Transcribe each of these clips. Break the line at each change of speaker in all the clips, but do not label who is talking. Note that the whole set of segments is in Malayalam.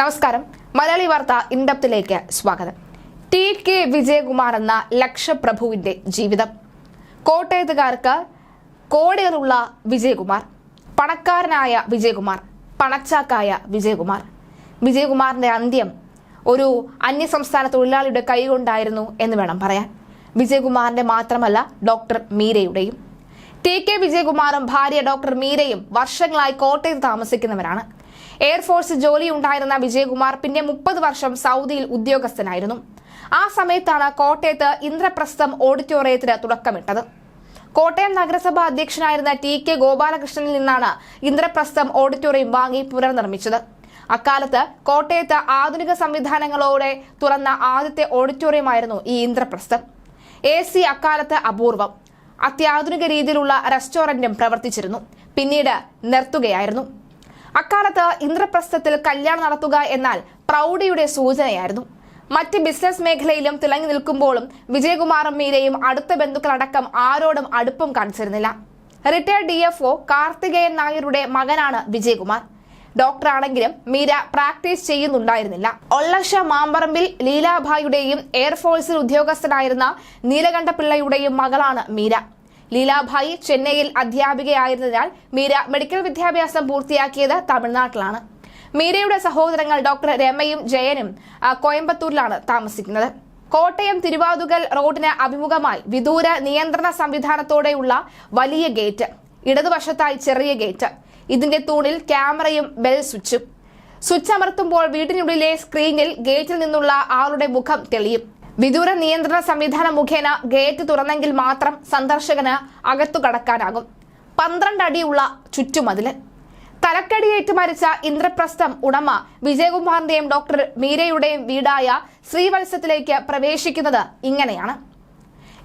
നമസ്കാരം. മലയാളി വാർത്ത ഇൻഡപ്തിലേക്ക് സ്വാഗതം. ടി കെ വിജയകുമാർ എന്ന ലക്ഷപ്രഭുവിന്റെ ജീവിതം. കോട്ടയത്തുകാർക്ക് കോടികളുള്ള വിജയകുമാർ പണക്കാരനായ വിജയകുമാർ പണച്ചാക്കായ വിജയകുമാർ. വിജയകുമാറിന്റെ അന്ത്യം ഒരു അന്യസംസ്ഥാന തൊഴിലാളിയുടെ കൈകൊണ്ടായിരുന്നു എന്ന് വേണം പറയാൻ. വിജയകുമാറിന്റെ മാത്രമല്ല ഡോക്ടർ മീരയുടെയും. ടി കെ വിജയകുമാറും ഭാര്യ ഡോക്ടർ മീരയും വർഷങ്ങളായി കോട്ടയത്ത് താമസിക്കുന്നവരാണ്. എയർഫോഴ്സ് ജോലി ഉണ്ടായിരുന്ന വിജയകുമാർ പിന്നെ മുപ്പത് വർഷം സൗദിയിൽ ഉദ്യോഗസ്ഥനായിരുന്നു. ആ സമയത്താണ് കോട്ടയത്ത് ഇന്ദ്രപ്രസ്ഥം ഓഡിറ്റോറിയത്തിന് തുടക്കമിട്ടത്. കോട്ടയം നഗരസഭാ അധ്യക്ഷനായിരുന്ന ടി കെ ഗോപാലകൃഷ്ണനിൽ നിന്നാണ് ഇന്ദ്രപ്രസ്ഥം ഓഡിറ്റോറിയം വാങ്ങി പുനർനിർമ്മിച്ചത്. അക്കാലത്ത് കോട്ടയത്ത് ആധുനിക സംവിധാനങ്ങളോടെ തുറന്ന ആദ്യത്തെ ഓഡിറ്റോറിയമായിരുന്നു ഈ ഇന്ദ്രപ്രസ്ഥം. എ സി അക്കാലത്ത് അപൂർവം. അത്യാധുനിക രീതിയിലുള്ള റെസ്റ്റോറന്റും പ്രവർത്തിച്ചിരുന്നു. പിന്നീട് നിർത്തുകയായിരുന്നു. അക്കാലത്ത് ഇന്ദ്രപ്രസ്ഥത്തിൽ കല്യാണം നടത്തുക എന്നാൽ പ്രൗഢിയുടെ സൂചനയായിരുന്നു. മറ്റ് ബിസിനസ് മേഖലയിലും തിളങ്ങി നിൽക്കുമ്പോഴും വിജയകുമാറും മീരയും അടുത്ത ബന്ധുക്കളടക്കം ആരോടും അടുപ്പം കാണിച്ചിരുന്നില്ല. Retired D F O Karthikeyan നായരുടെ മകനാണ് വിജയകുമാർ. ഡോക്ടറാണെങ്കിലും മീര പ്രാക്ടീസ് ചെയ്യുന്നുണ്ടായിരുന്നില്ല. ഒള്ളഷ മാമ്പറമ്പിൽ ലീലാഭായുടെയും എയർഫോഴ്സിൽ ഉദ്യോഗസ്ഥനായിരുന്ന നീലകണ്ഠപിള്ളയുടെയും മകളാണ് മീര. ലീലാഭായി ചെന്നൈയിൽ അധ്യാപികയായിരുന്നതിനാൽ മീര മെഡിക്കൽ വിദ്യാഭ്യാസം പൂർത്തിയാക്കിയത് തമിഴ്നാട്ടിലാണ്. മീരയുടെ സഹോദരങ്ങൾ ഡോക്ടർ രമയും ജയനും കോയമ്പത്തൂരിലാണ് താമസിക്കുന്നത്. കോട്ടയം തിരുവാതുകൽ റോഡിന് അഭിമുഖമായി വിദൂര നിയന്ത്രണ സംവിധാനത്തോടെയുള്ള വലിയ ഗേറ്റ് ഇടതുവശത്തായി ചെറിയ ഗേറ്റ് ഇതിന്റെ തൂണിൽ ക്യാമറയും ബെൽ സ്വിച്ചും. സ്വിച്ച് അമർത്തുമ്പോൾ വീടിനുള്ളിലെ സ്ക്രീനിൽ ഗേറ്റിൽ നിന്നുള്ള ആളുടെ മുഖം തെളിയും. വിദൂര നിയന്ത്രണ സംവിധാനം മുഖേന ഗേറ്റ് തുറന്നെങ്കിൽ മാത്രം സന്ദർശകന് അകത്തു കടക്കാനാകും. പന്ത്രണ്ട് അടിയുള്ള ചുറ്റുമതിൽ തലക്കടിയേറ്റ് മരിച്ച ഇന്ദ്രപ്രസ്ഥം ഉടമ വിജയകുമാറിന്റെയും ഡോക്ടർ മീരയുടെയും വീടായ ശ്രീവത്സത്തിലേക്ക് പ്രവേശിക്കുന്നത് ഇങ്ങനെയാണ്.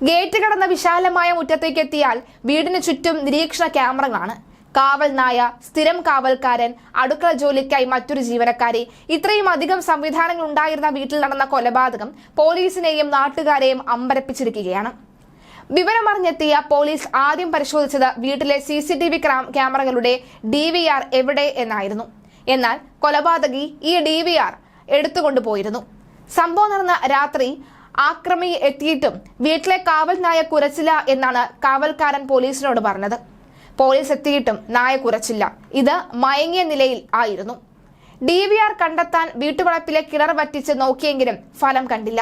ഗേറ്റ് കടന്ന വിശാലമായ മുറ്റത്തേക്ക് എത്തിയാൽ വീടിന് ചുറ്റും നിരീക്ഷണ ക്യാമറകളാണ്. കാവൽ നായ സ്ഥിരം കാവൽക്കാരൻ അടുക്കള ജോലിക്കായി മറ്റൊരു ജീവനക്കാരി. ഇത്രയും അധികം സംവിധാനങ്ങൾ ഉണ്ടായിരുന്ന വീട്ടിൽ നടന്ന കൊലപാതകം പോലീസിനെയും നാട്ടുകാരെയും അമ്പരപ്പിച്ചിരിക്കുകയാണ്. വിവരമറിഞ്ഞെത്തിയ പോലീസ് ആദ്യം പരിശോധിച്ചത് വീട്ടിലെ സി സി ടി വി ക്യാമറകളുടെ ഡി വി ആർ എവിടെ എന്നായിരുന്നു. എന്നാൽ കൊലപാതകി ഈ ഡി വി ആർ എടുത്തുകൊണ്ടുപോയിരുന്നു സംഭവം നടന്ന രാത്രി ആക്രമി എത്തിയിട്ടും വീട്ടിലെ കാവൽ നായ കുരച്ചില്ല എന്നാണ് കാവൽക്കാരൻ പോലീസിനോട് പറഞ്ഞത്. പോലീസ് എത്തിയിട്ടും നായ കുറച്ചില്ല ഇത് മയങ്ങിയ നിലയിൽ ആയിരുന്നു. ഡി വി ആർ കണ്ടെത്താൻ വീട്ടുവളപ്പിലെ കിണർ വറ്റിച്ച് നോക്കിയെങ്കിലും ഫലം കണ്ടില്ല.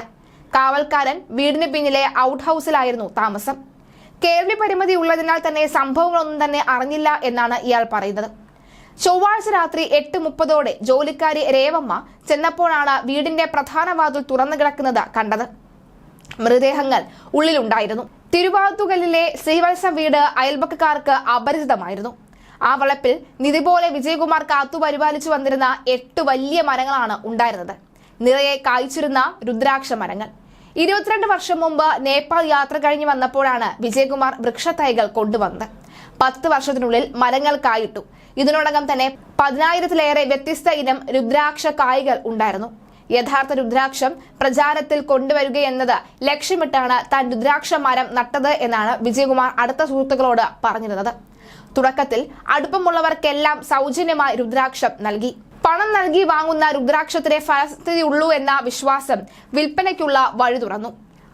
കാവൽക്കാരൻ വീടിന് പിന്നിലെ ഔട്ട് ഹൗസിലായിരുന്നു താമസം. കേൾവി പരിമിതി ഉള്ളതിനാൽ തന്നെ സംഭവങ്ങളൊന്നും തന്നെ അറിഞ്ഞില്ല എന്നാണ് ഇയാൾ പറയുന്നത്. ചൊവ്വാഴ്ച രാത്രി എട്ട് മുപ്പതോടെ ജോലിക്കാരി രേവമ്മ ചെന്നപ്പോഴാണ് വീടിന്റെ പ്രധാന വാതിൽ തുറന്നു കിടക്കുന്നത് കണ്ടത്. മൃതദേഹങ്ങൾ ഉള്ളിലുണ്ടായിരുന്നു. തിരുവാതുകലിലെ ശ്രീവത്സം വീട് അയൽപക്കക്കാർക്ക് അപരിചിതമായിരുന്നു. ആ വളപ്പിൽ നിധി പോലെ വിജയകുമാർ കാത്തു പരിപാലിച്ചു വന്നിരുന്ന എട്ട് വലിയ മരങ്ങളാണ് ഉണ്ടായിരുന്നത്. നിറയെ കായ്ച്ചിരുന്ന രുദ്രാക്ഷ മരങ്ങൾ. ഇരുപത്തിരണ്ട് വർഷം മുമ്പ് നേപ്പാൾ യാത്ര കഴിഞ്ഞ് വന്നപ്പോഴാണ് വിജയകുമാർ വൃക്ഷത്തൈകൾ കൊണ്ടുവന്നത്. പത്ത് വർഷത്തിനുള്ളിൽ മരങ്ങൾ കായിട്ടു. ഇതിനോടകം തന്നെ പതിനായിരത്തിലേറെ വ്യത്യസ്ത ഇനം രുദ്രാക്ഷ കായ്കൾ ഉണ്ടായിരുന്നു. യഥാർത്ഥ രുദ്രാക്ഷം പ്രചാരത്തിൽ കൊണ്ടുവരികയെന്നത് ലക്ഷ്യമിട്ടാണ് താൻ രുദ്രാക്ഷ മരം നട്ടത് എന്നാണ് വിജയകുമാർ അടുത്ത സുഹൃത്തുക്കളോട് പറഞ്ഞിരുന്നത്. തുടക്കത്തിൽ അടുപ്പമുള്ളവർക്കെല്ലാം സൗജന്യമായി രുദ്രാക്ഷം നൽകി. പണം നൽകി വാങ്ങുന്ന രുദ്രാക്ഷത്തിലെ ഫലസ്ഥിതിയുള്ളൂ എന്ന വിശ്വാസം വിൽപ്പനയ്ക്കുള്ള വഴി തുറന്നു.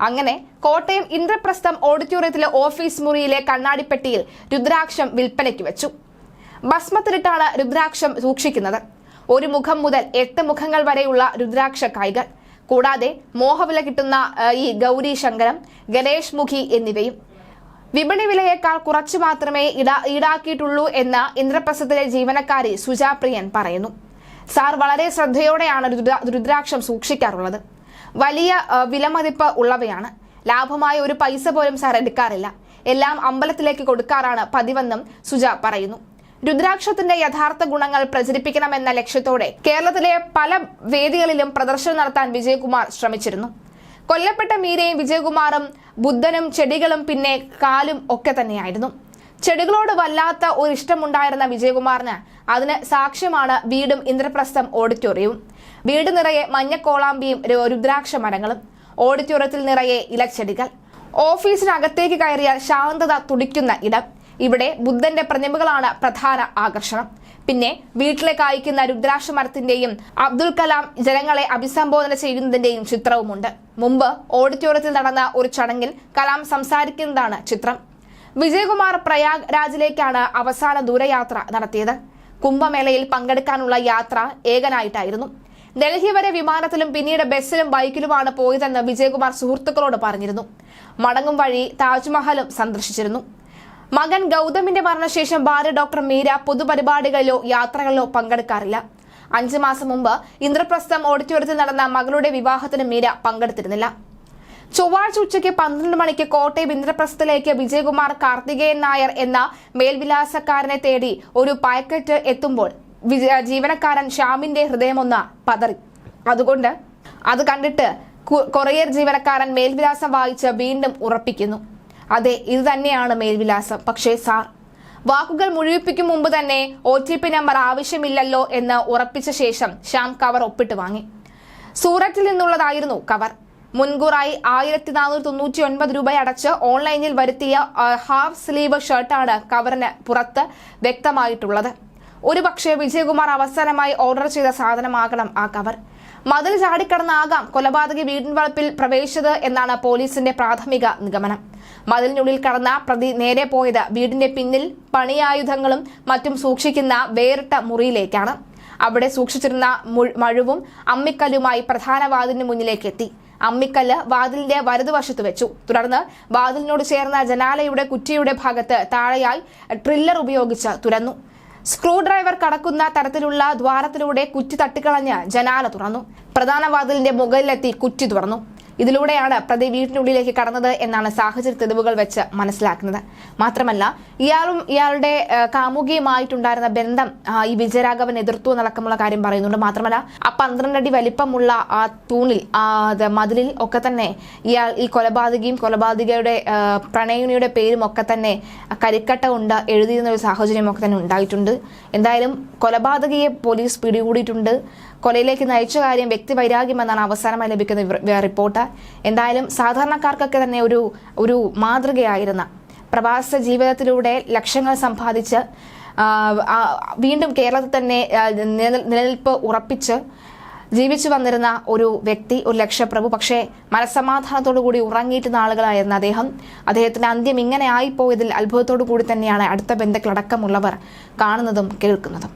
അങ്ങനെ കോട്ടയം ഇന്ദ്രപ്രസ്ഥം ഓഡിറ്റോറിയത്തിലെ ഓഫീസ് മുറിയിലെ കണ്ണാടിപ്പെട്ടിയിൽ രുദ്രാക്ഷം വിൽപ്പനയ്ക്ക് വെച്ചു. ഭസ്മത്തിലിട്ടാണ് രുദ്രാക്ഷം സൂക്ഷിക്കുന്നത്. ഒരു മുഖം മുതൽ എട്ട് മുഖങ്ങൾ വരെയുള്ള രുദ്രാക്ഷ കായ്കൾ. കൂടാതെ മോഹവില കിട്ടുന്ന ഈ ഗൗരി ശങ്കരം ഗണേഷ് മുഖി എന്നിവയും. വിപണി വിലയേക്കാൾ കുറച്ചു മാത്രമേ ഇടാ ഈടാക്കിയിട്ടുള്ളൂ എന്ന് ഇന്ദ്രപ്രസ്ഥത്തിലെ ജീവനക്കാരി സുജാപ്രിയൻ പറയുന്നു. സാർ വളരെ ശ്രദ്ധയോടെയാണ് രുദ്രാക്ഷം സൂക്ഷിക്കാറുള്ളത്. വലിയ വിലമതിപ്പ് ഉള്ളവയാണ്. ലാഭമായ ഒരു പൈസ പോലും സാർ എടുക്കാറില്ല. എല്ലാം അമ്പലത്തിലേക്ക് കൊടുക്കാറാണ് പതിവെന്നും സുജ പറയുന്നു. രുദ്രാക്ഷത്തിന്റെ യഥാർത്ഥ ഗുണങ്ങൾ പ്രചരിപ്പിക്കണമെന്ന ലക്ഷ്യത്തോടെ കേരളത്തിലെ പല വേദികളിലും പ്രദർശനം നടത്താൻ വിജയകുമാർ ശ്രമിച്ചിരുന്നു. കൊല്ലപ്പെട്ട മീരയും വിജയകുമാറും ബുദ്ധനും ചെടികളും പിന്നെ കാലും ഒക്കെ തന്നെയായിരുന്നു. ചെടികളോട് വല്ലാത്ത ഒരു ഇഷ്ടമുണ്ടായിരുന്ന വിജയകുമാറിന് അതിന് സാക്ഷ്യമാണ് വീടും ഇന്ദ്രപ്രസ്ഥം ഓഡിറ്റോറിയവും. വീട് നിറയെ മഞ്ഞക്കോളാമ്പിയും രുദ്രാക്ഷ മരങ്ങളും. ഓഡിറ്റോറിയത്തിൽ നിറയെ ഇലച്ചെടികൾ. ഓഫീസിനകത്തേക്ക് കയറിയാൽ ശാന്തത തുടിക്കുന്ന ഇടം. ഇവിടെ ബുദ്ധന്റെ പ്രതിമകളാണ് പ്രധാന ആകർഷണം. പിന്നെ വീട്ടിലെ കായ്ക്കുന്ന രുദ്രാക്ഷ മരത്തിന്റെയും അബ്ദുൽ കലാം ജനങ്ങളെ അഭിസംബോധന ചെയ്യുന്നതിന്റെയും ചിത്രവുമുണ്ട്. മുമ്പ് ഓഡിറ്റോറിയത്തിൽ നടന്ന ഒരു ചടങ്ങിൽ കലാം സംസാരിക്കുന്നതാണ് ചിത്രം. വിജയകുമാർ പ്രയാഗ് രാജിലേക്കാണ് അവസാന ദൂരയാത്ര നടത്തിയത്. കുംഭമേളയിൽ പങ്കെടുക്കാനുള്ള യാത്ര ഏകനായിട്ടായിരുന്നു. ഡൽഹി വരെ വിമാനത്തിലും പിന്നീട് ബസ്സിലും ബൈക്കിലുമാണ് പോയതെന്ന് വിജയകുമാർ സുഹൃത്തുക്കളോട് പറഞ്ഞിരുന്നു. മടങ്ങും വഴി താജ്മഹലും സന്ദർശിച്ചിരുന്നു. മകൻ ഗൗതമിന്റെ മരണശേഷം ഭാര്യ ഡോക്ടർ മീര പൊതുപരിപാടികളിലോ യാത്രകളിലോ പങ്കെടുക്കാറില്ല. അഞ്ചു മാസം മുമ്പ് ഇന്ദ്രപ്രസ്ഥം ഓഡിറ്റോറിയത്തിൽ നടന്ന മകളുടെ വിവാഹത്തിന് മീര പങ്കെടുത്തിരുന്നില്ല. ചൊവ്വാഴ്ച ഉച്ചയ്ക്ക് പന്ത്രണ്ട് മണിക്ക് കോട്ടയം ഇന്ദ്രപ്രസ്ഥത്തിലേക്ക് വിജയകുമാർ കാർത്തികേയൻ നായർ എന്ന മേൽവിലാസക്കാരനെ തേടി ഒരു പാക്കറ്റ് എത്തുമ്പോൾ ജീവനക്കാരൻ ശ്യാമിന്റെ ഹൃദയമൊന്ന് പതറി. അതുകൊണ്ട് അത് കണ്ടിട്ട് കൊറിയർ ജീവനക്കാരൻ മേൽവിലാസം വായിച്ച് വീണ്ടും ഉറപ്പിക്കുന്നു. അതെ ഇത് തന്നെയാണ് മേൽവിലാസം പക്ഷേ സാർ വാക്കുകൾ മുഴുവിപ്പിക്കും മുമ്പ് തന്നെ ഒ ടി പി നമ്പർ ആവശ്യമില്ലല്ലോ എന്ന് ഉറപ്പിച്ച ശേഷം ശ്യാം കവർ ഒപ്പിട്ട് വാങ്ങി. സൂററ്റിൽ നിന്നുള്ളതായിരുന്നു കവർ. മുൻകൂറായി ആയിരത്തി നാനൂറ്റി തൊണ്ണൂറ്റി ഒൻപത് രൂപ അടച്ച് ഓൺലൈനിൽ വരുത്തിയ ഹാഫ് സ്ലീവ് ഷർട്ടാണ് കവറിന് പുറത്ത് വ്യക്തമായിട്ടുള്ളത്. ഒരുപക്ഷെ വിജയകുമാർ അവസാനമായി ഓർഡർ ചെയ്ത സാധനമാകണം ആ കവർ. മതിൽ ചാടിക്കടന്നാകാം കൊലപാതകി വീടിൻ വളപ്പിൽ പ്രവേശിച്ചത് എന്നാണ് പോലീസിന്റെ പ്രാഥമിക നിഗമനം. മതിലിനുള്ളിൽ കടന്ന പ്രതി നേരെ പോയത് വീടിന്റെ പിന്നിൽ പണിയായുധങ്ങളും മറ്റും സൂക്ഷിക്കുന്ന വേറിട്ട മുറിയിലേക്കാണ്. അവിടെ സൂക്ഷിച്ചിരുന്ന മഴുവും അമ്മിക്കല്ലുമായി പ്രധാന വാതിലിന് മുന്നിലേക്ക് എത്തി അമ്മിക്കല്ല് വാതിലിന്റെ വലതുവശത്ത് വെച്ചു. തുടർന്ന് വാതിലിനോട് ചേർന്ന ജനാലയുടെ കുറ്റിയുടെ ഭാഗത്ത് താഴെയായി ട്രില്ലർ ഉപയോഗിച്ച് തുരന്നു. സ്ക്രൂ ഡ്രൈവർ കടക്കുന്ന തരത്തിലുള്ള ദ്വാരത്തിലൂടെ കുറ്റി തട്ടിക്കളഞ്ഞ് ജനാല തുറന്നു. പ്രധാന വാതിലിന്റെ മുകളിലെത്തി കുറ്റി തുറന്നു. ഇതിലൂടെയാണ് പ്രതി വീട്ടിനുള്ളിലേക്ക് കടന്നത് എന്നാണ് സാഹചര്യ തെളിവുകൾ വെച്ച് മനസ്സിലാക്കുന്നത്. മാത്രമല്ല ഇയാളും ഇയാളുടെ കാമുകിയുമായിട്ടുണ്ടായിരുന്ന ബന്ധം ഈ വിജയരാഘവൻ എതിർത്തു എന്നടക്കമുള്ള കാര്യം പറയുന്നുണ്ട്. മാത്രമല്ല ആ പന്ത്രണ്ടടി വലിപ്പമുള്ള ആ തൂണിൽ ആ മതിലിൽ ഒക്കെ തന്നെ ഇയാൾ ഈ കൊലപാതകയും കൊലപാതകയുടെ പ്രണയിനിയുടെ പേരും ഒക്കെ തന്നെ കരിക്കട്ട ഉണ്ട് എഴുതിയിരുന്ന ഒരു സാഹചര്യം ഒക്കെ തന്നെ ഉണ്ടായിട്ടുണ്ട്. എന്തായാലും കൊലപാതകയെ പോലീസ് പിടികൂടിയിട്ടുണ്ട്. കൊലയിലേക്ക് നയിച്ച കാര്യം വ്യക്തി എന്നാണ് അവസാനമായി ലഭിക്കുന്ന റിപ്പോർട്ട്. എന്തായാലും സാധാരണക്കാർക്കൊക്കെ തന്നെ ഒരു ഒരു മാതൃകയായിരുന്ന പ്രവാസ ജീവിതത്തിലൂടെ ലക്ഷ്യങ്ങൾ സമ്പാദിച്ച് വീണ്ടും കേരളത്തിൽ തന്നെ നിലനിൽപ്പ് ഉറപ്പിച്ച് ജീവിച്ചു വന്നിരുന്ന ഒരു വ്യക്തി ഒരു ലക്ഷപ്രഭു. പക്ഷേ മനസ്സമാധാനത്തോടു കൂടി ഉറങ്ങിയിട്ട് നാളുകളായിരുന്ന അദ്ദേഹം. അദ്ദേഹത്തിന്റെ അന്ത്യം ഇങ്ങനെ ആയിപ്പോയതിൽ അത്ഭുതത്തോടു കൂടി തന്നെയാണ് അടുത്ത ബന്ധുക്കളടക്കമുള്ളവർ കാണുന്നതും കേൾക്കുന്നതും.